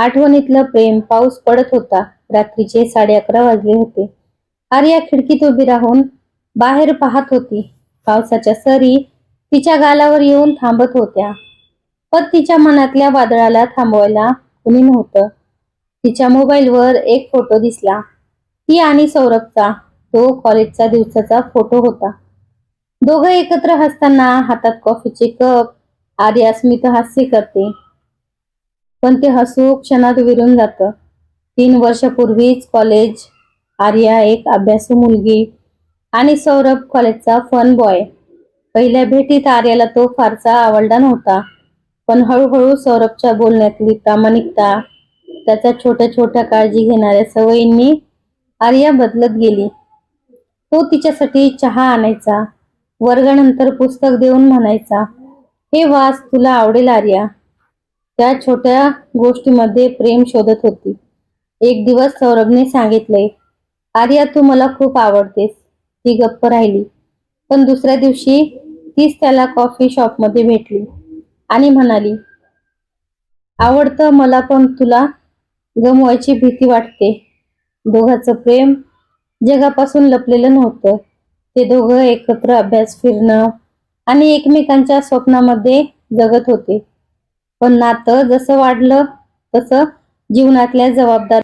आठवणीतलं प्रेम पाऊस पडत होता. रात्रीचे साडे अकरा वाजले होते. आर्या खिडकीत उभी राहून बाहेर पाहत होती. पावसाच्या सरी तिच्या गालावर येऊन थांबत होत्या. पण तिच्या मनातल्या वादळाला थांबवायला कुणी नव्हतं. तिच्या मोबाईलवर एक फोटो दिसला. ती आणि सौरभचा तो कॉलेजचा दिवसाचा फोटो होता. दोघं एकत्र हसताना हातात कॉफीचे कप आर्या स्मित हास्य करते. पण ते हसू क्षणात विरून जातं. तीन वर्षापूर्वीच कॉलेज आर्या एक अभ्यासू मुलगी आणि सौरभ कॉलेजचा फन बॉय पहिल्या भेटीत आर्याला तो फारसा आवडला नव्हता. पण हळूहळू सौरभच्या बोलण्यातली प्रामाणिकता त्याच्या छोट्या छोट्या काळजी घेणाऱ्या सवयींनी आर्या बदलत गेली. तो तिच्यासाठी चहा आणायचा वर्गानंतर पुस्तक देऊन म्हणायचा हे वास तुला आवडेल आर्या. त्या छोट्या गोष्टीमध्ये प्रेम शोधत होती. एक दिवस सौरभने सांगितलंय आर्या तू मला खूप आवडतेस. ती गप्प राहिली. पण दुसऱ्या दिवशी तीच त्याला कॉफी शॉपमध्ये भेटली आणि म्हणाली आवडतं मला पण तुला गमवायची भीती वाटते. दोघांचं प्रेम जगापासून लपलेलं नव्हतं. ते दोघं एकत्र अभ्यास फिरणं आणि एकमेकांच्या स्वप्नामध्ये जगत होते. पण नातं जसं वाढलं तसं जीवनातल्या जबाबदार